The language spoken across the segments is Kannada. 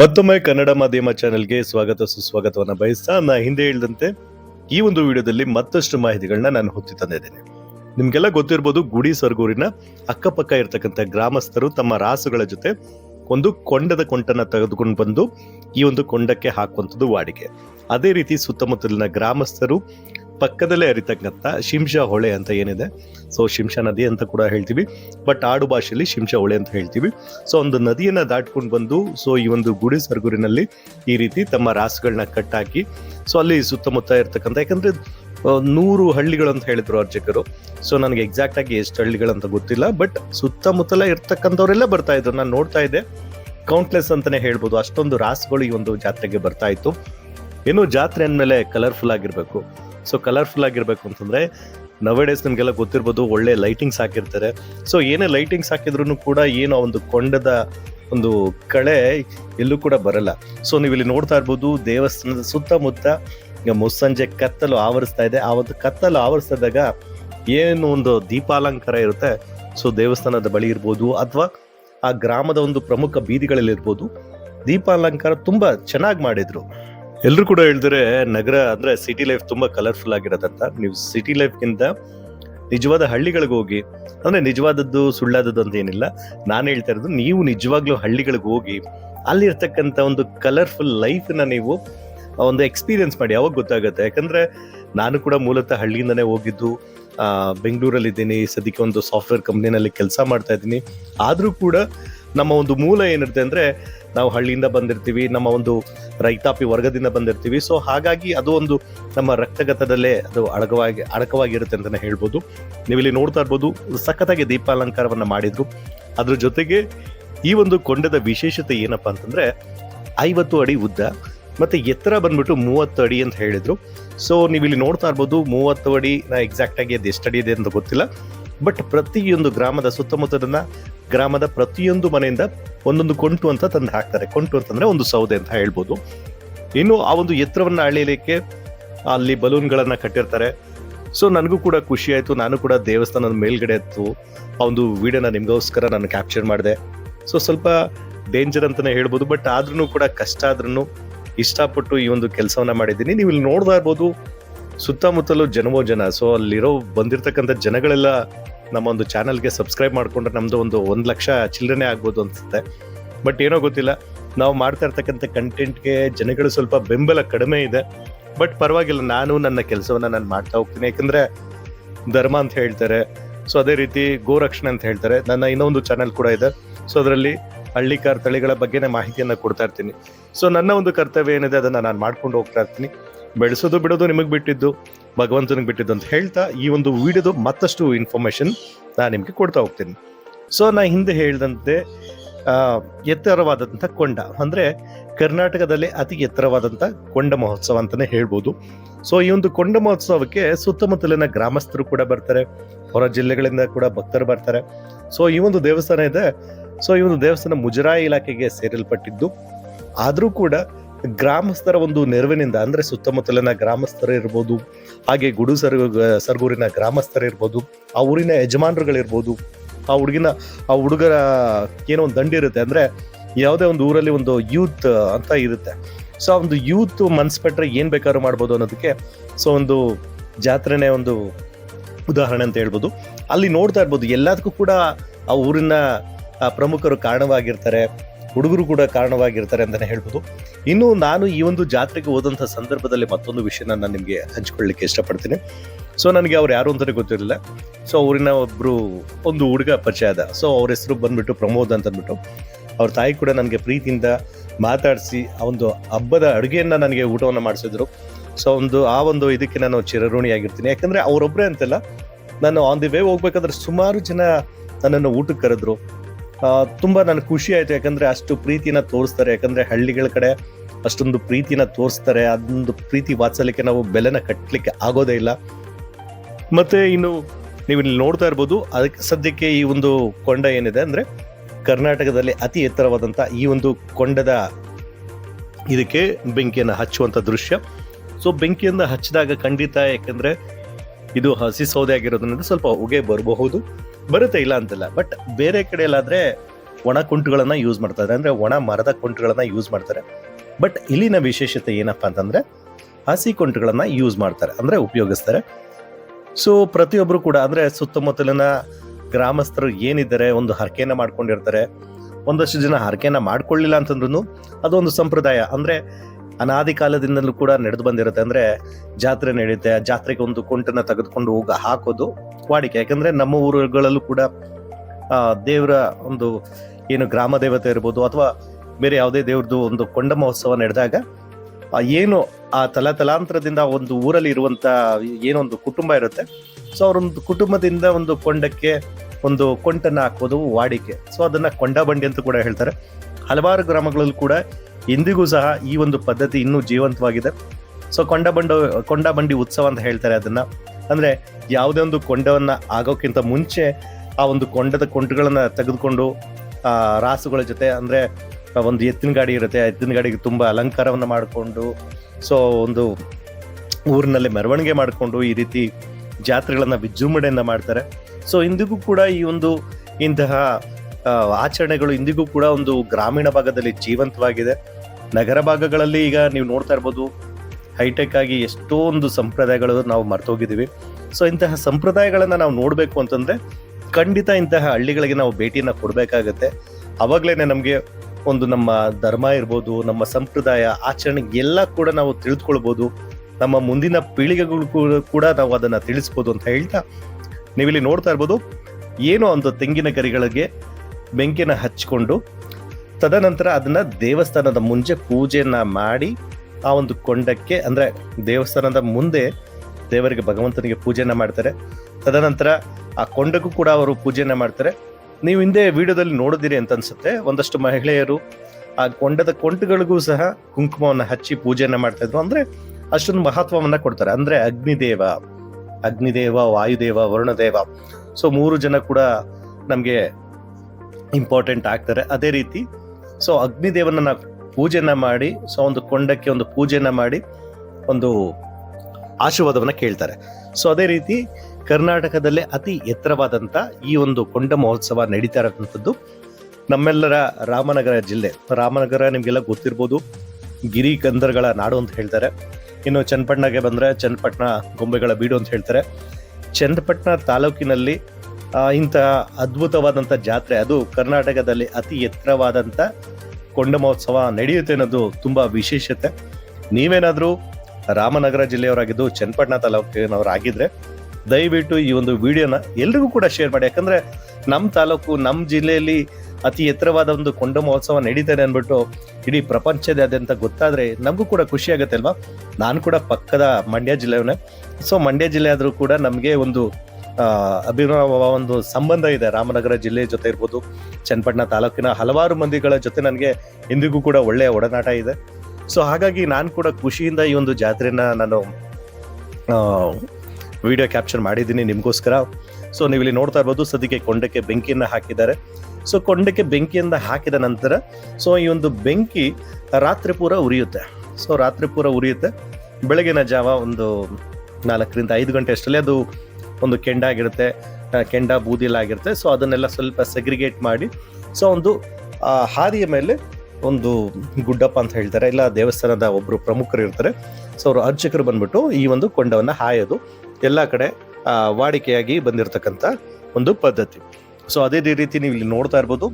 ಮತ್ತೊಮ್ಮೆ ಕನ್ನಡ ಮಾಧ್ಯಮ ಚಾನೆಲ್ಗೆ ಸ್ವಾಗತ ಸುಸ್ವಾಗತವನ್ನು ಬಯಸ್ತಾ ನಾ ಹಿಂದೆ ಹೇಳಿದಂತೆ ಈ ಒಂದು ವಿಡಿಯೋದಲ್ಲಿ ಮತ್ತಷ್ಟು ಮಾಹಿತಿಗಳನ್ನ ನಾನು ಹೊತ್ತಿ ತಂದಿದ್ದೇನೆ ನಿಮ್ಗೆಲ್ಲ ಗೊತ್ತಿರ್ಬೋದು ಗುಡಿ ಸರ್ಗೂರಿನ ಅಕ್ಕಪಕ್ಕ ಇರತಕ್ಕಂಥ ಗ್ರಾಮಸ್ಥರು ತಮ್ಮ ರಾಸುಗಳ ಜೊತೆ ಒಂದು ಕೊಂಡದ ಕೊಂಟನ್ನ ತೆಗೆದುಕೊಂಡು ಬಂದು ಈ ಒಂದು ಕೊಂಡಕ್ಕೆ ಹಾಕುವಂಥದ್ದು ವಾಡಿಕೆ. ಅದೇ ರೀತಿ ಸುತ್ತಮುತ್ತಲಿನ ಗ್ರಾಮಸ್ಥರು ಪಕ್ಕದಲ್ಲೇ ಹರಿತಕ್ಕಂಥ ಶಿಂಷಾ ಹೊಳೆ ಅಂತ ಏನಿದೆ. ಸೊ ಶಿಂಷಾ ನದಿ ಅಂತ ಕೂಡ ಹೇಳ್ತೀವಿ. ಬಟ್ ಆಡು ಭಾಷೆಯಲ್ಲಿ ಶಿಂಷಾ ಹೊಳೆ ಅಂತ ಹೇಳ್ತೀವಿ. ಸೊ ಒಂದು ನದಿಯನ್ನು ದಾಟ್ಕೊಂಡು ಬಂದು ಸೊ ಈ ಒಂದು ಗುಡಿ ಸರ್ಗುರಿನಲ್ಲಿ ಈ ರೀತಿ ತಮ್ಮ ರಾಸುಗಳನ್ನ ಕಟ್ಟಾಕಿ ಸೊ ಅಲ್ಲಿ ಸುತ್ತಮುತ್ತ ಇರ್ತಕ್ಕಂಥ, ಯಾಕಂದರೆ ನೂರು ಹಳ್ಳಿಗಳು ಅಂತ ಹೇಳಿದ್ರು ಅರ್ಚಕರು. ಸೊ ನನಗೆ ಎಕ್ಸಾಕ್ಟ್ ಆಗಿ ಎಷ್ಟು ಹಳ್ಳಿಗಳಂತ ಗೊತ್ತಿಲ್ಲ. ಬಟ್ ಸುತ್ತಮುತ್ತಲ ಇರ್ತಕ್ಕಂಥವರೆಲ್ಲ ಬರ್ತಾ ಇದ್ರು. ನಾನು ನೋಡ್ತಾ ಇದ್ದೆ. ಕೌಂಟ್ಲೆಸ್ ಅಂತಾನೆ ಹೇಳ್ಬೋದು. ಅಷ್ಟೊಂದು ರಾಸುಗಳು ಈ ಒಂದು ಜಾತ್ರೆಗೆ ಬರ್ತಾ ಇತ್ತು. ಏನು ಜಾತ್ರೆ ಅಂದಮೇಲೆ ಕಲರ್ಫುಲ್ ಆಗಿರ್ಬೇಕು. ಸೊ ಕಲರ್ಫುಲ್ ಆಗಿರ್ಬೇಕು ಅಂತಂದ್ರೆ ನವಡೇಸ್ ನಿಮ್ಗೆಲ್ಲ ಗೊತ್ತಿರ್ಬೋದು ಒಳ್ಳೆ ಲೈಟಿಂಗ್ಸ್ ಹಾಕಿರ್ತಾರೆ. ಸೊ ಏನೇ ಲೈಟಿಂಗ್ಸ್ ಹಾಕಿದ್ರು ಕೂಡ ಏನು ಒಂದು ಕೊಂಡದ ಒಂದು ಕಳೆ ಎಲ್ಲೂ ಕೂಡ ಬರಲ್ಲ. ಸೊ ನೀವು ಇಲ್ಲಿ ನೋಡ್ತಾ ಇರ್ಬೋದು ದೇವಸ್ಥಾನದ ಸುತ್ತಮುತ್ತ ಈಗ ಮುಸ್ಸಂಜೆ ಕತ್ತಲು ಆವರಿಸ್ತಾ ಇದೆ. ಆ ಒಂದು ಕತ್ತಲು ಆವರಿಸಿದಾಗ ಏನು ಒಂದು ದೀಪಾಲಂಕಾರ ಇರುತ್ತೆ. ಸೊ ದೇವಸ್ಥಾನದ ಬಳಿ ಇರ್ಬೋದು ಅಥವಾ ಆ ಗ್ರಾಮದ ಒಂದು ಪ್ರಮುಖ ಬೀದಿಗಳಲ್ಲಿ ಇರ್ಬೋದು. ದೀಪಾಲಂಕಾರ ತುಂಬಾ ಚೆನ್ನಾಗಿ ಮಾಡಿದ್ರು. ಎಲ್ಲರೂ ಕೂಡ ಹೇಳಿದ್ರೆ ನಗರ ಅಂದ್ರೆ ಸಿಟಿ ಲೈಫ್ ತುಂಬಾ ಕಲರ್ಫುಲ್ ಆಗಿರೋದಂತ ನೀವು ಸಿಟಿ ಲೈಫ್ಗಿಂತ ನಿಜವಾದ ಹಳ್ಳಿಗಳಿಗೆ ಹೋಗಿ ಅಂದ್ರೆ ನಿಜವಾದದ್ದು ಸುಳ್ಳಾದದ್ದು ಅಂತ ಏನಿಲ್ಲ. ನಾನು ಹೇಳ್ತಾ ಇರೋದು ನೀವು ನಿಜವಾಗ್ಲೂ ಹಳ್ಳಿಗಳಿಗೆ ಹೋಗಿ ಅಲ್ಲಿರ್ತಕ್ಕಂಥ ಒಂದು ಕಲರ್ಫುಲ್ ಲೈಫನ್ನ ನೀವು ಒಂದು ಎಕ್ಸ್ಪೀರಿಯನ್ಸ್ ಮಾಡಿ. ಯಾವಾಗ ಗೊತ್ತಾಗುತ್ತೆ? ಯಾಕಂದ್ರೆ ನಾನು ಕೂಡ ಮೂಲತಃ ಹಳ್ಳಿಯಿಂದನೇ ಹೋಗಿದ್ದು ಆ, ಬೆಂಗಳೂರಲ್ಲಿದ್ದೀನಿ ಸದ್ಯಕ್ಕೆ ಒಂದು ಸಾಫ್ಟ್ವೇರ್ ಕಂಪ್ನಿನಲ್ಲಿ ಕೆಲಸ ಮಾಡ್ತಾ ಇದ್ದೀನಿ. ಆದರೂ ಕೂಡ ನಮ್ಮ ಒಂದು ಮೂಲ ಏನಿರುತ್ತೆ ಅಂದ್ರೆ ನಾವು ಹಳ್ಳಿಯಿಂದ ಬಂದಿರ್ತೀವಿ, ನಮ್ಮ ಒಂದು ರೈತಾಪಿ ವರ್ಗದಿಂದ ಬಂದಿರ್ತೀವಿ. ಸೊ ಹಾಗಾಗಿ ಅದು ಒಂದು ನಮ್ಮ ರಕ್ತಗತದಲ್ಲೇ ಅದು ಅಡಗವಾಗಿ ಅಡಕವಾಗಿರುತ್ತೆ ಅಂತಲೇ ಹೇಳ್ಬೋದು. ನೀವಿಲ್ಲಿ ನೋಡ್ತಾ ಇರ್ಬೋದು, ಸಖತ್ತಾಗಿ ದೀಪಾಲಂಕಾರವನ್ನು ಮಾಡಿದ್ರು. ಅದ್ರ ಜೊತೆಗೆ ಈ ಒಂದು ಕೊಂಡದ ವಿಶೇಷತೆ ಏನಪ್ಪ ಅಂತಂದ್ರೆ, ಐವತ್ತು ಅಡಿ ಉದ್ದ, ಮತ್ತೆ ಎತ್ತರ ಬಂದ್ಬಿಟ್ಟು ಮೂವತ್ತು ಅಡಿ ಅಂತ ಹೇಳಿದ್ರು. ಸೊ ನೀವು ಇಲ್ಲಿ ನೋಡ್ತಾ ಇರ್ಬೋದು, ಮೂವತ್ತು ಅಡಿ ನಾ ಎಕ್ಸಾಕ್ಟ್ ಆಗಿ ಅದು ಎಷ್ಟು ಅಡಿ ಇದೆ ಅಂತ ಗೊತ್ತಿಲ್ಲ. ಬಟ್ ಪ್ರತಿಯೊಂದು ಗ್ರಾಮದ ಸುತ್ತಮುತ್ತಲಿನ ಗ್ರಾಮದ ಪ್ರತಿಯೊಂದು ಮನೆಯಿಂದ ಒಂದೊಂದು ಕೊಂಟು ಅಂತ ತಂದು ಹಾಕ್ತಾರೆ. ಕೊಂಟು ಅಂತಂದ್ರೆ ಒಂದು ಸೌದೆ ಅಂತ ಹೇಳ್ಬೋದು. ಇನ್ನು ಆ ಒಂದು ಎತ್ತರವನ್ನು ಅಳೆಯಲಿಕ್ಕೆ ಅಲ್ಲಿ ಬಲೂನ್ಗಳನ್ನು ಕಟ್ಟಿರ್ತಾರೆ. ಸೊ ನನಗೂ ಕೂಡ ಖುಷಿ ಆಯಿತು. ನಾನು ಕೂಡ ದೇವಸ್ಥಾನದ ಮೇಲ್ಗಡೆ ಇತ್ತು ಆ ಒಂದು ವಿಡಿಯೋನ ನಿಮಗೋಸ್ಕರ ನಾನು ಕ್ಯಾಪ್ಚರ್ ಮಾಡಿದೆ. ಸೊ ಸ್ವಲ್ಪ ಡೇಂಜರ್ ಅಂತಲೇ ಹೇಳ್ಬೋದು. ಬಟ್ ಆದ್ರೂ ಕೂಡ ಕಷ್ಟ ಆದ್ರೂ ಇಷ್ಟಪಟ್ಟು ಈ ಒಂದು ಕೆಲಸವನ್ನ ಮಾಡಿದ್ದೀನಿ. ನೀವು ಇಲ್ಲಿ ನೋಡ್ದಾ ಇರ್ಬೋದು. ಸುತ್ತಮುತ್ತಲು ಜನವೋ ಜನ. ಸೊ ಅಲ್ಲಿರೋ ಬಂದಿರತಕ್ಕಂಥ ಜನಗಳೆಲ್ಲ ನಮ್ಮ ಒಂದು ಚಾನಲ್ಗೆ ಸಬ್ಸ್ಕ್ರೈಬ್ ಮಾಡಿಕೊಂಡ್ರೆ ನಮ್ಮದು ಒಂದು ಒಂದು ಲಕ್ಷ ಚಿಲ್ಲರೆ ಆಗ್ಬೋದು ಅನಿಸುತ್ತೆ. ಬಟ್ ಏನೋ ಗೊತ್ತಿಲ್ಲ. ನಾವು ಮಾಡ್ತಾ ಇರ್ತಕ್ಕಂಥ ಕಂಟೆಂಟ್ಗೆ ಜನಗಳು ಸ್ವಲ್ಪ ಬೆಂಬಲ ಕಡಿಮೆ ಇದೆ. ಬಟ್ ಪರವಾಗಿಲ್ಲ, ನಾನು ನನ್ನ ಕೆಲಸವನ್ನ ನಾನು ಮಾಡ್ತಾ ಹೋಗ್ತೀನಿ. ಯಾಕಂದ್ರೆ ಧರ್ಮ ಅಂತ ಹೇಳ್ತಾರೆ. ಸೊ ಅದೇ ರೀತಿ ಗೋರಕ್ಷಣೆ ಅಂತ ಹೇಳ್ತಾರೆ. ನನ್ನ ಇನ್ನೊಂದು ಚಾನೆಲ್ ಕೂಡ ಇದೆ. ಸೊ ಅದರಲ್ಲಿ ಹಳ್ಳಿಕಾರ್ ತಳಿಗಳ ಬಗ್ಗೆನೇ ಮಾಹಿತಿಯನ್ನು ಕೊಡ್ತಾ ಇರ್ತೀನಿ. ಸೊ ನನ್ನ ಒಂದು ಕರ್ತವ್ಯ ಏನಿದೆ, ಅದನ್ನು ನಾನು ಮಾಡ್ಕೊಂಡು ಹೋಗ್ತಾ ಇರ್ತೀನಿ. ಬೆಳೆಸೋದು ಬಿಡೋದು ನಿಮಗೆ ಬಿಟ್ಟಿದ್ದು, ಭಗವಂತನಿಗೆ ಬಿಟ್ಟಿದ್ದು ಅಂತ ಹೇಳ್ತಾ ಈ ಒಂದು ವಿಡಿಯೋದು ಮತ್ತಷ್ಟು ಇನ್ಫಾರ್ಮೇಷನ್ ನಾನು ನಿಮಗೆ ಕೊಡ್ತಾ ಹೋಗ್ತೀನಿ. ಸೊ ನಾ ಹಿಂದೆ ಹೇಳಿದಂತೆ ಎತ್ತರವಾದಂಥ ಕೊಂಡ. ಅಂದರೆ ಕರ್ನಾಟಕದಲ್ಲಿ ಅತಿ ಎತ್ತರವಾದಂಥ ಕೊಂಡ ಮಹೋತ್ಸವ ಅಂತಲೇ ಹೇಳ್ಬೋದು. ಸೊ ಈ ಒಂದು ಕೊಂಡ ಮಹೋತ್ಸವಕ್ಕೆ ಸುತ್ತಮುತ್ತಲಿನ ಗ್ರಾಮಸ್ಥರು ಕೂಡ ಬರ್ತಾರೆ, ಹೊರ ಜಿಲ್ಲೆಗಳಿಂದ ಕೂಡ ಭಕ್ತರು ಬರ್ತಾರೆ. ಸೊ ಈ ಒಂದು ದೇವಸ್ಥಾನ ಇದೆ. ಸೊ ಈ ಒಂದು ದೇವಸ್ಥಾನ ಮುಜರಾಯಿ ಇಲಾಖೆಗೆ ಸೇರಲ್ಪಟ್ಟಿದ್ದು. ಆದರೂ ಕೂಡ ಗ್ರಾಮಸ್ಥರ ಒಂದು ನೆರವಿನಿಂದ, ಅಂದರೆ ಸುತ್ತಮುತ್ತಲಿನ ಗ್ರಾಮಸ್ಥರು ಇರ್ಬೋದು, ಹಾಗೆ ಗುಡು ಸರ್ ಸರ್ಗೂರಿನ ಗ್ರಾಮಸ್ಥರು ಇರ್ಬೋದು, ಆ ಊರಿನ ಯಜಮಾನರುಗಳಿರ್ಬೋದು, ಆ ಹುಡುಗಿನ, ಆ ಹುಡುಗರ ಏನೋ ಒಂದು ದಂಡಿ ಇರುತ್ತೆ, ಅಂದರೆ ಯಾವುದೇ ಒಂದು ಊರಲ್ಲಿ ಒಂದು ಯೂತ್ ಅಂತ ಇರುತ್ತೆ. ಸೊ ಆ ಒಂದು ಯೂತ್ ಮನ್ಸು ಬಿಟ್ಟರೆ ಏನು ಬೇಕಾದ್ರೂ ಮಾಡ್ಬೋದು ಅನ್ನೋದಕ್ಕೆ ಸೊ ಒಂದು ಜಾತ್ರೆನೇ ಒಂದು ಉದಾಹರಣೆ ಅಂತ ಹೇಳ್ಬೋದು. ಅಲ್ಲಿ ನೋಡ್ತಾ ಇರ್ಬೋದು, ಎಲ್ಲದಕ್ಕೂ ಕೂಡ ಆ ಊರಿನ ಪ್ರಮುಖರು ಕಾರಣವಾಗಿರ್ತಾರೆ. ಹುಡುಗರು ಕೂಡ ಕಾರಣವಾಗಿರ್ತಾರೆ ಅಂತಾನೆ ಹೇಳ್ಬೋದು. ಇನ್ನು ನಾನು ಈ ಒಂದು ಜಾತ್ರೆಗೆ ಹೋದಂಥ ಸಂದರ್ಭದಲ್ಲಿ ಮತ್ತೊಂದು ವಿಷಯನ ನಾನು ನಿಮಗೆ ಹಂಚ್ಕೊಳ್ಳಿಕ್ಕೆ ಇಷ್ಟಪಡ್ತೀನಿ. ಸೊ ನನಗೆ ಅವ್ರು ಯಾರು ಅಂತಲೇ ಗೊತ್ತಿರಲಿಲ್ಲ. ಸೊ ಊರಿನ ಒಬ್ಬರು ಒಂದು ಹುಡುಗ ಪರಿಚಯ ಆದ. ಸೊ ಅವ್ರ ಹೆಸರು ಬಂದುಬಿಟ್ಟು ಪ್ರಮೋದ್ ಅಂತ ಅಂದ್ಬಿಟ್ಟು ಅವ್ರ ತಾಯಿ ಕೂಡ ನನಗೆ ಪ್ರೀತಿಯಿಂದ ಮಾತಾಡಿಸಿ ಆ ಒಂದು ಹಬ್ಬದ ಅಡುಗೆಯನ್ನು ನನಗೆ ಊಟವನ್ನು ಮಾಡಿಸಿದ್ರು. ಸೊ ಒಂದು ಆ ಒಂದು ಇದಕ್ಕೆ ನಾನು ಚಿರಋಣಿಯಾಗಿರ್ತೀನಿ. ಯಾಕಂದರೆ ಅವರೊಬ್ಬರೇ ಅಂತಲ್ಲ, ನಾನು ಆನ್ ದಿ ವೇ ಹೋಗ್ಬೇಕಾದ್ರೆ ಸುಮಾರು ಜನ ನನ್ನನ್ನು ಊಟಕ್ಕೆ ಕರೆದ್ರು. ತುಂಬಾ ನನಗೆ ಖುಷಿ ಆಯಿತು ಯಾಕಂದರೆ ಅಷ್ಟು ಪ್ರೀತಿನ ತೋರಿಸ್ತಾರೆ. ಯಾಕಂದರೆ ಹಳ್ಳಿಗಳ ಕಡೆ ಅಷ್ಟೊಂದು ಪ್ರೀತಿನ ತೋರಿಸ್ತಾರೆ. ಅದೊಂದು ಪ್ರೀತಿ ವಾತ್ಸಲ್ಯಕ್ಕೆ ನಾವು ಬೆಲೆನ ಕಟ್ಟಲಿಕ್ಕೆ ಆಗೋದೇ ಇಲ್ಲ. ಮತ್ತು ಇನ್ನು ನೀವು ಇಲ್ಲಿ ನೋಡ್ತಾ ಇರ್ಬೋದು, ಅದಕ್ಕೆ ಸದ್ಯಕ್ಕೆ ಈ ಒಂದು ಕೊಂಡ ಏನಿದೆ ಅಂದರೆ ಕರ್ನಾಟಕದಲ್ಲಿ ಅತಿ ಎತ್ತರವಾದಂಥ ಈ ಒಂದು ಕೊಂಡದ ಇದಕ್ಕೆ ಬೆಂಕಿಯನ್ನು ಹಚ್ಚುವಂಥ ದೃಶ್ಯ. ಸೊ ಬೆಂಕಿಯನ್ನು ಹಚ್ಚಿದಾಗ ಖಂಡಿತ ಯಾಕಂದ್ರೆ ಇದು ಹಸಿ ಸೌದೆ ಆಗಿರೋದ್ರಿಂದ ಸ್ವಲ್ಪ ಹೊಗೆ ಬರಬಹುದು. ಬರುತ್ತೆ ಇಲ್ಲ ಅಂತಲ್ಲ. ಬಟ್ ಬೇರೆ ಕಡೆ ಎಲ್ಲಾದ್ರೆ ಒಣ ಕುಂಟುಗಳನ್ನ ಯೂಸ್ ಮಾಡ್ತಾರೆ. ಅಂದ್ರೆ ಒಣ ಮರದ ಕುಂಟುಗಳನ್ನ ಯೂಸ್ ಮಾಡ್ತಾರೆ. ಬಟ್ ಇಲ್ಲಿನ ವಿಶೇಷತೆ ಏನಪ್ಪಾ ಅಂತಂದ್ರೆ ಹಸಿ ಕುಂಟುಗಳನ್ನ ಯೂಸ್ ಮಾಡ್ತಾರೆ. ಅಂದ್ರೆ ಉಪಯೋಗಿಸ್ತಾರೆ. ಸೊ ಪ್ರತಿಯೊಬ್ಬರು ಕೂಡ ಅಂದ್ರೆ ಸುತ್ತಮುತ್ತಲಿನ ಗ್ರಾಮಸ್ಥರು ಏನಿದ್ದಾರೆ, ಒಂದು ಹರಕೆಯನ್ನ ಮಾಡ್ಕೊಂಡಿರ್ತಾರೆ. ಒಂದಷ್ಟು ಜನ ಹರಕೆಯನ್ನ ಮಾಡ್ಕೊಳ್ಳಿಲ್ಲ ಅಂತಂದ್ರೂ ಅದೊಂದು ಸಂಪ್ರದಾಯ. ಅಂದ್ರೆ ಅನಾದಿ ಕಾಲದಿಂದಲೂ ಕೂಡ ನಡೆದು ಬಂದಿರುತ್ತೆ. ಅಂದ್ರೆ ಜಾತ್ರೆ ನಡೆಯುತ್ತೆ ಆ ಜಾತ್ರೆಗೆ ಒಂದು ಕುಂಟನ್ನ ತೆಗೆದುಕೊಂಡು ಹೋಗ ಹಾಕೋದು ವಾಡಿಕೆ. ಯಾಕಂದ್ರೆ ನಮ್ಮ ಊರುಗಳಲ್ಲೂ ಕೂಡ ದೇವರ ಒಂದು ಏನು ಗ್ರಾಮ ದೇವತೆ ಇರ್ಬೋದು ಅಥವಾ ಬೇರೆ ಯಾವುದೇ ದೇವ್ರದ್ದು ಒಂದು ಕೊಂಡ ಮಹೋತ್ಸವ ನಡೆದಾಗ ಏನು ಆ ತಲಾಂತರದಿಂದ ಒಂದು ಊರಲ್ಲಿ ಇರುವಂತ ಏನೊಂದು ಕುಟುಂಬ ಇರುತ್ತೆ. ಸೊ, ಅವರೊಂದು ಕುಟುಂಬದಿಂದ ಒಂದು ಕೊಂಡಕ್ಕೆ ಒಂದು ಕೊಂಟನ್ನ ಹಾಕೋದು ವಾಡಿಕೆ. ಸೊ, ಅದನ್ನ ಕೊಂಡ ಬಂಡಿ ಅಂತ ಕೂಡ ಹೇಳ್ತಾರೆ. ಹಲವಾರು ಗ್ರಾಮಗಳಲ್ಲೂ ಕೂಡ ಇಂದಿಗೂ ಸಹ ಈ ಒಂದು ಪದ್ಧತಿ ಇನ್ನೂ ಜೀವಂತವಾಗಿದೆ. ಸೊ ಕೊಂಡ ಬಂಡ, ಕೊಂಡ ಬಂಡಿ ಉತ್ಸವ ಅಂತ ಹೇಳ್ತಾರೆ ಅದನ್ನ. ಅಂದ್ರೆ ಯಾವುದೇ ಒಂದು ಕೊಂಡವನ್ನ ಆಗೋಕ್ಕಿಂತ ಮುಂಚೆ ಆ ಒಂದು ಕೊಂಡದ ಕೊಂಟುಗಳನ್ನ ತೆಗೆದುಕೊಂಡು, ಆ, ರಾಸುಗಳ ಜೊತೆ ಅಂದ್ರೆ ಒಂದು ಎತ್ತಿನ ಗಾಡಿ ಇರುತ್ತೆ ಎತ್ತಿನ ಗಾಡಿಗೆ ತುಂಬಾ ಅಲಂಕಾರವನ್ನು ಮಾಡಿಕೊಂಡು ಸೊ ಒಂದು ಊರಿನಲ್ಲಿ ಮೆರವಣಿಗೆ ಮಾಡಿಕೊಂಡು ಈ ರೀತಿ ಜಾತ್ರೆಗಳನ್ನ ವಿಜೃಂಭಣೆಯಿಂದ ಮಾಡ್ತಾರೆ. ಸೊ ಇಂದಿಗೂ ಕೂಡ ಈ ಒಂದು ಇಂತಹ ಆಚರಣೆಗಳು ಇಂದಿಗೂ ಕೂಡ ಒಂದು ಗ್ರಾಮೀಣ ಭಾಗದಲ್ಲಿ ಜೀವಂತವಾಗಿದೆ. ನಗರ ಭಾಗಗಳಲ್ಲಿ ಈಗ ನೀವು ನೋಡ್ತಾ ಇರ್ಬೋದು, ಹೈಟೆಕ್ ಆಗಿ ಒಂದು ಸಂಪ್ರದಾಯಗಳು ನಾವು ಮರ್ತೋಗಿದ್ದೀವಿ. ಸೊ, ಇಂತಹ ಸಂಪ್ರದಾಯಗಳನ್ನು ನಾವು ನೋಡಬೇಕು ಅಂತಂದ್ರೆ ಖಂಡಿತ ಇಂತಹ ಹಳ್ಳಿಗಳಿಗೆ ನಾವು ಭೇಟಿಯನ್ನು ಕೊಡಬೇಕಾಗತ್ತೆ. ಅವಾಗಲೇ ನಮಗೆ ಒಂದು ನಮ್ಮ ಧರ್ಮ ಇರ್ಬೋದು, ನಮ್ಮ ಸಂಪ್ರದಾಯ, ಆಚರಣೆ ಎಲ್ಲ ಕೂಡ ನಾವು ತಿಳಿದುಕೊಳ್ಬೋದು. ನಮ್ಮ ಮುಂದಿನ ಪೀಳಿಗೆಗಳು ಕೂಡ- ನಾವು ಅದನ್ನ ತಿಳಿಸ್ಬೋದು ಅಂತ ಹೇಳ್ತಾ ನೀವಿಲ್ಲಿ ನೋಡ್ತಾ ಇರ್ಬೋದು. ಏನು ಒಂದು ತೆಂಗಿನ ಗರಿಗಳಿಗೆ ಬೆಂಕಿನ ಹಚ್ಚಿಕೊಂಡು ತದನಂತರ ಅದನ್ನ ದೇವಸ್ಥಾನದ ಮುಂಚೆ ಪೂಜೆಯನ್ನು ಮಾಡಿ ಆ ಒಂದು ಕೊಂಡಕ್ಕೆ, ಅಂದ್ರೆ ದೇವಸ್ಥಾನದ ಮುಂದೆ ದೇವರಿಗೆ ಭಗವಂತನಿಗೆ ಪೂಜೆಯನ್ನ ಮಾಡ್ತಾರೆ. ತದನಂತರ ಆ ಕೊಂಡಕ್ಕೂ ಕೂಡ ಅವರು ಪೂಜೆಯನ್ನ ಮಾಡ್ತಾರೆ. ನೀವು ಹಿಂದೆ ವಿಡಿಯೋದಲ್ಲಿ ನೋಡಿದಿರಿ ಅಂತ ಅನ್ಸುತ್ತೆ. ಒಂದಷ್ಟು ಮಹಿಳೆಯರು ಆ ಕೊಂಡದ ಕೊಂಟುಗಳಿಗೂ ಸಹ ಕುಂಕುಮವನ್ನು ಹಚ್ಚಿ ಪೂಜೆಯನ್ನ ಮಾಡ್ತಾ ಇದ್ರು. ಅಂದ್ರೆ ಅಷ್ಟೊಂದು ಮಹತ್ವವನ್ನ ಕೊಡ್ತಾರೆ. ಅಂದ್ರೆ ಅಗ್ನಿದೇವ ಅಗ್ನಿದೇವ, ವಾಯುದೇವ, ವರುಣದೇವ. ಸೊ ಮೂರು ಜನ ಕೂಡ ನಮಗೆ ಇಂಪಾರ್ಟೆಂಟ್ ಆಗ್ತಾರೆ. ಅದೇ ರೀತಿ ಸೊ ಅಗ್ನಿದೇವನನ್ನ ಪೂಜೆನ ಮಾಡಿ ಸೊ ಒಂದು ಕೊಂಡಕ್ಕೆ ಒಂದು ಪೂಜೆನ ಮಾಡಿ ಒಂದು ಆಶೀರ್ವಾದವನ್ನು ಕೇಳ್ತಾರೆ. ಸೊ ಅದೇ ರೀತಿ ಕರ್ನಾಟಕದಲ್ಲೇ ಅತಿ ಎತ್ತರವಾದಂಥ ಈ ಒಂದು ಕೊಂಡ ಮಹೋತ್ಸವ ನಡೀತಾ ಇರೋಂಥದ್ದು ನಮ್ಮೆಲ್ಲರ ರಾಮನಗರ ಜಿಲ್ಲೆ. ರಾಮನಗರ ನಿಮಗೆಲ್ಲ ಗೊತ್ತಿರ್ಬೋದು, ಗಿರಿ ಗಂಧರ್ಗಳ ನಾಡು ಅಂತ ಹೇಳ್ತಾರೆ. ಇನ್ನು ಚನ್ನಪಟ್ಟಣಗೆ ಬಂದರೆ ಚನ್ನಪಟ್ಟಣ ಗೊಂಬೆಗಳ ಬೀಡು ಅಂತ ಹೇಳ್ತಾರೆ. ಚನ್ನಪಟ್ಟಣ ತಾಲೂಕಿನಲ್ಲಿ ಇಂತಹ ಅದ್ಭುತವಾದಂಥ ಜಾತ್ರೆ. ಅದು ಕರ್ನಾಟಕದಲ್ಲಿ ಅತಿ ಎತ್ತರವಾದಂಥ ಕೊಂಡ ಮಹೋತ್ಸವ ನಡೆಯುತ್ತೆ ಅನ್ನೋದು ತುಂಬ ವಿಶೇಷತೆ. ನೀವೇನಾದರೂ ರಾಮನಗರ ಜಿಲ್ಲೆಯವರಾಗಿದ್ದು, ಚನ್ನಪಟ್ಟಣ ತಾಲೂಕಿನವರಾಗಿದ್ದರೆ ದಯವಿಟ್ಟು ಈ ಒಂದು ವಿಡಿಯೋನ ಎಲ್ರಿಗೂ ಕೂಡ ಶೇರ್ ಮಾಡಿ. ಯಾಕಂದ್ರೆ ನಮ್ಮ ತಾಲೂಕು, ನಮ್ಮ ಜಿಲ್ಲೆಯಲ್ಲಿ ಅತಿ ಎತ್ತರವಾದ ಒಂದು ಕೊಂಡ ಮಹೋತ್ಸವ ನಡೀತಾನೆ ಅಂದ್ಬಿಟ್ಟು ಇಡೀ ಪ್ರಪಂಚದಾದ್ಯಂತ ಗೊತ್ತಾದ್ರೆ ನಮಗೂ ಕೂಡ ಖುಷಿ ಆಗುತ್ತೆ ಅಲ್ವಾ? ನಾನು ಕೂಡ ಪಕ್ಕದ ಮಂಡ್ಯ ಜಿಲ್ಲೆಯವನೇ. ಸೊ, ಮಂಡ್ಯ ಜಿಲ್ಲೆ ಆದರೂ ಕೂಡ ನಮಗೆ ಒಂದು ಅಭಿನವ ಒಂದು ಸಂಬಂಧ ಇದೆ. ರಾಮನಗರ ಜಿಲ್ಲೆ ಜೊತೆ ಇರ್ಬೋದು. ಚನ್ನಪಟ್ಟಣ ತಾಲೂಕಿನ ಹಲವಾರು ಮಂದಿಗಳ ಜೊತೆ ನನಗೆ ಇಂದಿಗೂ ಕೂಡ ಒಳ್ಳೆಯ ಒಡನಾಟ ಇದೆ. ಸೊ ಹಾಗಾಗಿ ನಾನು ಕೂಡ ಖುಷಿಯಿಂದ ಈ ಒಂದು ಜಾತ್ರೆನ ನಾನು ವಿಡಿಯೋ ಕ್ಯಾಪ್ಚರ್ ಮಾಡಿದ್ದೀನಿ ನಿಮಗೋಸ್ಕರ. ಸೊ ನೀವು ಇಲ್ಲಿ ನೋಡ್ತಾ ಇರ್ಬೋದು, ಸದ್ಯಕ್ಕೆ ಕೊಂಡಕ್ಕೆ ಬೆಂಕಿಯನ್ನು ಹಾಕಿದ್ದಾರೆ. ಸೊ ಕೊಂಡಕ್ಕೆ ಬೆಂಕಿಯಿಂದ ಹಾಕಿದ ನಂತರ ಸೊ ಈ ಒಂದು ಬೆಂಕಿ ರಾತ್ರಿ ಪೂರ ಉರಿಯುತ್ತೆ. ಸೊ ರಾತ್ರಿ ಪೂರ ಉರಿಯುತ್ತೆ. ಬೆಳಗಿನ ಜಾವ ಒಂದು ನಾಲ್ಕರಿಂದ ಐದು ಗಂಟೆ ಅಷ್ಟರಲ್ಲಿ ಅದು ಒಂದು ಕೆಂಡ ಆಗಿರುತ್ತೆ ಕೆಂಡ ಬೂದಿಲಾಗಿರುತ್ತೆ. ಸೊ ಅದನ್ನೆಲ್ಲ ಸ್ವಲ್ಪ ಸೆಗ್ರಿಗೇಟ್ ಮಾಡಿ ಸೊ ಒಂದು ಹಾದಿಯ ಮೇಲೆ ಒಂದು ಗುಡ್ಡಪ್ಪ ಅಂತ ಹೇಳ್ತಾರೆ. ಇಲ್ಲ, ದೇವಸ್ಥಾನದ ಒಬ್ಬರು ಪ್ರಮುಖರು ಇರ್ತಾರೆ. ಸೊ ಅವರು ಅರ್ಚಕರು ಬಂದ್ಬಿಟ್ಟು ಈ ಒಂದು ಕೊಂಡವನ್ನು ಹಾಯೋದು. ಎಲ್ಲ ಕಡೆ ವಾಡಿಕೆಯಾಗಿ ಬಂದಿರತಕ್ಕಂಥ ಒಂದು ಪದ್ಧತಿ. ಸೊ ಅದೇ ರೀತಿ ನೀವು ಇಲ್ಲಿ ನೋಡ್ತಾ ಇರ್ಬೋದು.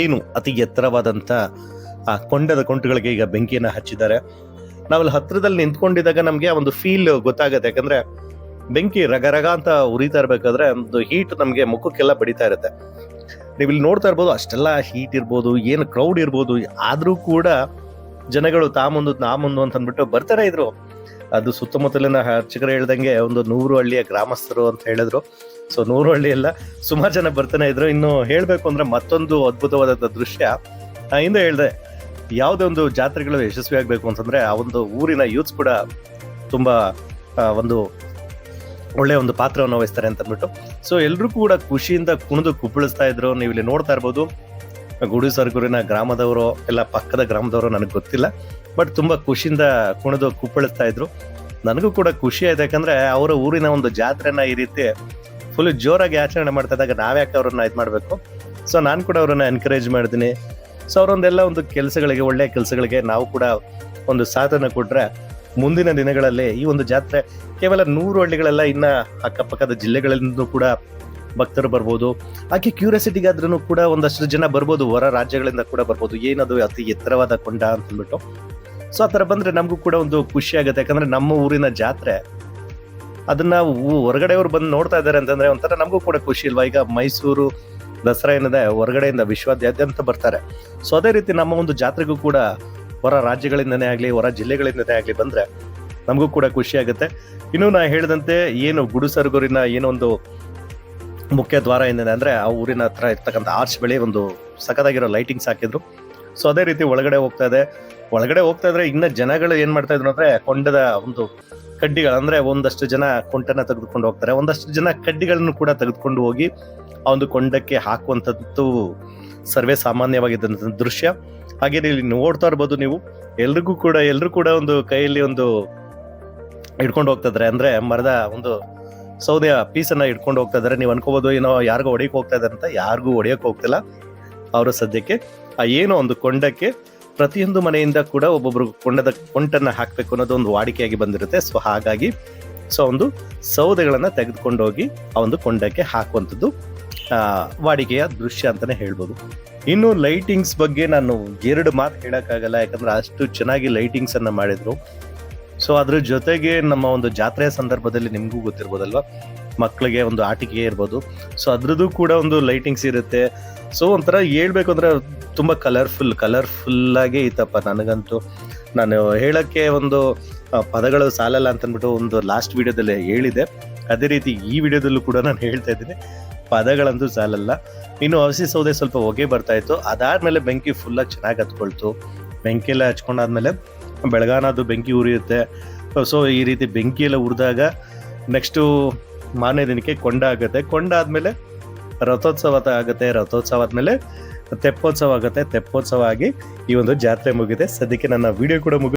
ಏನು ಅತಿ ಎತ್ತರವಾದಂಥ ಆ, ಕೊಂಡದ ಕೊಂಟುಗಳಿಗೆ ಈಗ ಬೆಂಕಿಯನ್ನು ಹಚ್ಚಿದ್ದಾರೆ. ನಾವಲ್ಲಿ ಹತ್ತಿರದಲ್ಲಿ ನಿಂತ್ಕೊಂಡಿದ್ದಾಗ ನಮಗೆ ಒಂದು ಫೀಲ್ ಗೊತ್ತಾಗುತ್ತೆ. ಯಾಕಂದ್ರೆ ಬೆಂಕಿ ರಗರಗ ರಗ ಅಂತ ಉರಿತಾ ಇರಬೇಕಾದ್ರೆ ಒಂದು ಹೀಟ್ ನಮಗೆ ಮುಖಕ್ಕೆಲ್ಲ ಬಡಿತಾ ಇರುತ್ತೆ. ನೀವು ಇಲ್ಲಿ ನೋಡ್ತಾ ಇರ್ಬೋದು, ಅಷ್ಟೆಲ್ಲ ಹೀಟ್ ಇರ್ಬೋದು, ಏನು ಕ್ರೌಡ್ ಇರ್ಬೋದು, ಆದರೂ ಕೂಡ ಜನಗಳು ತಾ ಮುಂದು ನಾ ಮುಂದು ಅಂತ ಅಂದ್ಬಿಟ್ಟು ಬರ್ತಾರೆ ಇದ್ರು. ಅದು ಸುತ್ತಮುತ್ತಲಿನ ಅರ್ಚಕರು ಹೇಳ್ದಂಗೆ ಒಂದು ನೂರು ಹಳ್ಳಿಯ ಗ್ರಾಮಸ್ಥರು ಅಂತ ಹೇಳಿದ್ರು. ಸೊ ನೂರು ಹಳ್ಳಿ ಎಲ್ಲ ಸುಮಾರು ಜನ ಬರ್ತಾನೆ ಇದ್ರು. ಇನ್ನು ಹೇಳಬೇಕು ಅಂದ್ರೆ ಮತ್ತೊಂದು ಅದ್ಭುತವಾದ ದೃಶ್ಯ. ಹಿಂದೆ ಹೇಳಿದೆ, ಯಾವುದೇ ಒಂದು ಜಾತ್ರೆಗಳು ಯಶಸ್ವಿ ಆಗಬೇಕು ಅಂತಂದ್ರೆ ಆ ಒಂದು ಊರಿನ ಯೂತ್ಸ್ ಕೂಡ ತುಂಬಾ ಒಂದು ಒಳ್ಳೆಯ ಒಂದು ಪಾತ್ರವನ್ನು ವಹಿಸ್ತಾರೆ ಅಂತ ಅಂದ್ಬಿಟ್ಟು. ಸೊ ಎಲ್ಲರೂ ಕೂಡ ಖುಷಿಯಿಂದ ಕುಣಿದು ಕುಪ್ಪಳಿಸ್ತಾ ಇದ್ರು. ನೀವು ಇಲ್ಲಿ ನೋಡ್ತಾ ಇರ್ಬೋದು. ಗುಡಿ ಸರ್ಗೂರಿನ ಗ್ರಾಮದವರು, ಎಲ್ಲ ಪಕ್ಕದ ಗ್ರಾಮದವರು ನನಗೆ ಗೊತ್ತಿಲ್ಲ. ಬಟ್ ತುಂಬ ಖುಷಿಯಿಂದ ಕುಣಿದು ಕುಪ್ಪಳಿಸ್ತಾ ಇದ್ರು. ನನಗೂ ಕೂಡ ಖುಷಿ ಆಯ್ತು. ಯಾಕಂದ್ರೆ ಅವರ ಊರಿನ ಒಂದು ಜಾತ್ರೆನ ಈ ರೀತಿ ಫುಲ್ ಜೋರಾಗಿ ಆಚರಣೆ ಮಾಡ್ತಾ ಇದ್ದಾಗ ನಾವ್ಯಾಕೆ ಅವ್ರನ್ನ ಇದು ಮಾಡಬೇಕು? ಸೊ ನಾನು ಕೂಡ ಅವರನ್ನ ಎನ್ಕರೇಜ್ ಮಾಡಿದ್ದೀನಿ ಸೊ ಅವರೊಂದೆಲ್ಲ ಒಂದು ಕೆಲಸಗಳಿಗೆ ಒಳ್ಳೆಯ ಕೆಲಸಗಳಿಗೆ ನಾವು ಕೂಡ ಒಂದು ಸಾಧನ ಕೊಟ್ರೆ ಮುಂದಿನ ದಿನಗಳಲ್ಲಿ ಈ ಒಂದು ಜಾತ್ರೆ ಕೇವಲ ನೂರು ಹಳ್ಳಿಗಳೆಲ್ಲ, ಇನ್ನ ಅಕ್ಕಪಕ್ಕದ ಜಿಲ್ಲೆಗಳಿಂದ ಕೂಡ ಭಕ್ತರು ಬರ್ಬೋದು. ಹಾಗೆ ಕ್ಯೂರಿಯಾಸಿಟಿಗಾದ್ರೂ ಕೂಡ ಒಂದಷ್ಟು ಜನ ಬರ್ಬೋದು, ಹೊರ ರಾಜ್ಯಗಳಿಂದ ಕೂಡ ಬರ್ಬೋದು. ಏನದು ಅತಿ ಎತ್ತರವಾದ ಕೊಂಡ ಅಂತ ಅಂದ್ಬಿಟ್ಟು ಸೊ ಆ ಥರ ಬಂದರೆ ನಮಗೂ ಕೂಡ ಒಂದು ಖುಷಿ ಆಗುತ್ತೆ. ಯಾಕಂದ್ರೆ ನಮ್ಮ ಊರಿನ ಜಾತ್ರೆ, ಅದನ್ನ ಹೊರಗಡೆಯವರು ಬಂದು ನೋಡ್ತಾ ಇದ್ದಾರೆ ಅಂತಂದ್ರೆ ಒಂಥರ ನಮಗೂ ಕೂಡ ಖುಷಿ ಇಲ್ವಾ ಈಗ ಮೈಸೂರು, ದಸರಾ ಏನಿದೆ ಹೊರಗಡೆಯಿಂದ ವಿಶ್ವಾದ್ಯಂತ ಬರ್ತಾರೆ. ಸೊ ಅದೇ ರೀತಿ ನಮ್ಮ ಒಂದು ಜಾತ್ರೆಗೂ ಕೂಡ ಹೊರ ರಾಜ್ಯಗಳಿಂದನೇ ಆಗಲಿ, ಹೊರ ಜಿಲ್ಲೆಗಳಿಂದನೇ ಆಗಲಿ ಬಂದರೆ ನಮಗೂ ಕೂಡ ಖುಷಿಯಾಗುತ್ತೆ ಇನ್ನು ನಾ ಹೇಳಿದಂತೆ ಏನು ಗುಡುಸರ್ಗೂರಿನ ಏನೋ ಒಂದು ಮುಖ್ಯ ದ್ವಾರ ಏನಿದೆ ಅಂದರೆ ಆ ಊರಿನ ಹತ್ರ ಇರ್ತಕ್ಕಂಥ ಆರ್ಚ್ ಬಳಿ ಒಂದು ಸಖತ್ತಾಗಿರೋ ಲೈಟಿಂಗ್ಸ್ ಹಾಕಿದ್ರು. ಸೊ ಅದೇ ರೀತಿ ಒಳಗಡೆ ಹೋಗ್ತಾ ಇದೆ. ಒಳಗಡೆ ಹೋಗ್ತಾ ಇದ್ರೆ ಇನ್ನು ಜನಗಳು ಏನು ಮಾಡ್ತಾ ಇದ್ರು ಅಂದರೆ ಕೊಂಡದ ಒಂದು ಕಡ್ಡಿಗಳು, ಅಂದರೆ ಒಂದಷ್ಟು ಜನ ಕೊಂಟನ ತೆಗೆದುಕೊಂಡು ಹೋಗ್ತಾರೆ. ಒಂದಷ್ಟು ಜನ ಕಡ್ಡಿಗಳನ್ನು ಕೂಡ ತೆಗೆದುಕೊಂಡು ಹೋಗಿ ಆ ಒಂದು ಕೊಂಡಕ್ಕೆ ಹಾಕುವಂಥದ್ದು ಸರ್ವೇ ಸಾಮಾನ್ಯವಾಗಿದ್ದಂಥ ದೃಶ್ಯ. ಹಾಗೆ ಇಲ್ಲಿ ನೋಡ್ತಾ ಇರ್ಬೋದು ನೀವು. ಎಲ್ರಿಗೂ ಕೂಡ, ಎಲ್ರು ಕೂಡ ಒಂದು ಕೈಯಲ್ಲಿ ಒಂದು ಹಿಡ್ಕೊಂಡು ಹೋಗ್ತಾ ಅಂದ್ರೆ ಮರದ ಒಂದು ಸೌದೆಯ ಪೀಸನ್ನ ಹಿಡ್ಕೊಂಡು ಹೋಗ್ತಾ ಇದಾರೆ. ನೀವು ಅನ್ಕೋಬಹುದು ಏನೋ ಯಾರಿಗೂ ಹೊಡಿಯಕ್ ಹೋಗ್ತಾ ಇದಾರೆ ಅಂತ. ಯಾರಿಗೂ ಹೊಡಿಯಕ್ ಹೋಗ್ತಿಲ್ಲ. ಅವರು ಸದ್ಯಕ್ಕೆ ಆ ಏನೋ ಒಂದು ಕೊಂಡಕ್ಕೆ ಪ್ರತಿಯೊಂದು ಮನೆಯಿಂದ ಕೂಡ ಒಬ್ಬೊಬ್ರು ಕೊಂಡದ, ಕೊಂಟನ್ನ ಹಾಕ್ಬೇಕು ಅನ್ನೋದು ಒಂದು ವಾಡಿಕೆಯಾಗಿ ಬಂದಿರುತ್ತೆ. ಸೊ ಹಾಗಾಗಿ ಸೊ ಒಂದು ಸೌದೆಗಳನ್ನ ತೆಗೆದುಕೊಂಡು ಹೋಗಿ ಆ ಒಂದು ಕೊಂಡಕ್ಕೆ ಹಾಕುವಂಥದ್ದು ವಾಡಿಕೆಯ ದೃಶ್ಯ ಅಂತಾನೆ ಹೇಳ್ಬೋದು. ಇನ್ನು ಲೈಟಿಂಗ್ಸ್ ಬಗ್ಗೆ ನಾನು ಎರಡು ಮಾತು ಹೇಳೋಕ್ಕಾಗಲ್ಲ, ಯಾಕಂದ್ರೆ ಅಷ್ಟು ಚೆನ್ನಾಗಿ ಲೈಟಿಂಗ್ಸ್ ಅನ್ನ ಮಾಡಿದ್ರು. ಸೊ ಅದ್ರ ಜೊತೆಗೆ ನಮ್ಮ ಒಂದು ಜಾತ್ರೆಯ ಸಂದರ್ಭದಲ್ಲಿ ನಿಮಗೂ ಗೊತ್ತಿರ್ಬೋದಲ್ವ? ಮಕ್ಕಳಿಗೆ ಒಂದು ಆಟಿಕೆ ಇರ್ಬೋದು. ಸೊ ಅದ್ರದ್ದು ಕೂಡ ಒಂದು ಲೈಟಿಂಗ್ಸ್ ಇರುತ್ತೆ. ಸೊ ಒಂಥರ ಹೇಳ್ಬೇಕು ಅಂದ್ರೆ ತುಂಬಾ ಕಲರ್ಫುಲ್ ಕಲರ್ಫುಲ್ ಆಗೇ ಇತ್ತಪ್ಪ ನನಗಂತೂ. ನಾನು ಹೇಳಕ್ಕೆ ಒಂದು ಪದಗಳು ಸಾಲಲ್ಲ ಅಂತ ಅಂದ್ಬಿಟ್ಟು ಒಂದು ಲಾಸ್ಟ್ ವಿಡಿಯೋದಲ್ಲಿ ಹೇಳಿದೆ ಅದೇ ರೀತಿ ಈ ವಿಡಿಯೋದಲ್ಲೂ ಕೂಡ ನಾನು ಹೇಳ್ತಾ ಇದ್ದೀನಿ. ಪದಗಳಂತೂ ಸಾಲಲ್ಲ. ಇನ್ನು ಹಸಿ ಸೌದೆ ಸ್ವಲ್ಪ ಹೊಗೆ ಬರ್ತಾ ಇತ್ತು. ಅದಾದ್ಮೇಲೆ ಬೆಂಕಿ ಫುಲ್ಲಾಗಿ ಚೆನ್ನಾಗಿ ಹತ್ಕೊಳ್ತು. ಬೆಂಕಿ ಎಲ್ಲ ಹಚ್ಕೊಂಡಾದ್ಮೇಲೆ ಬೆಳಗಾನ ಅದು ಬೆಂಕಿ ಉರಿಯುತ್ತೆ. ಸೊ ಈ ರೀತಿ ಬೆಂಕಿ ಎಲ್ಲ ಉರಿದಾಗ ನೆಕ್ಸ್ಟು ಮಾರನೇ ದಿನಕ್ಕೆ ಕೊಂಡ ಆಗುತ್ತೆ. ಕೊಂಡ ಆದಮೇಲೆ ರಥೋತ್ಸವ ಆಗುತ್ತೆ. ರಥೋತ್ಸವ ಆದಮೇಲೆ ತೆಪ್ಪೋತ್ಸವ ಆಗುತ್ತೆ. ತೆಪ್ಪೋತ್ಸವ ಆಗಿ ಈ ಒಂದು ಜಾತ್ರೆ ಮುಗಿದೆ ಸದ್ಯಕ್ಕೆ ನನ್ನ ವಿಡಿಯೋ ಕೂಡ ಮುಗಿ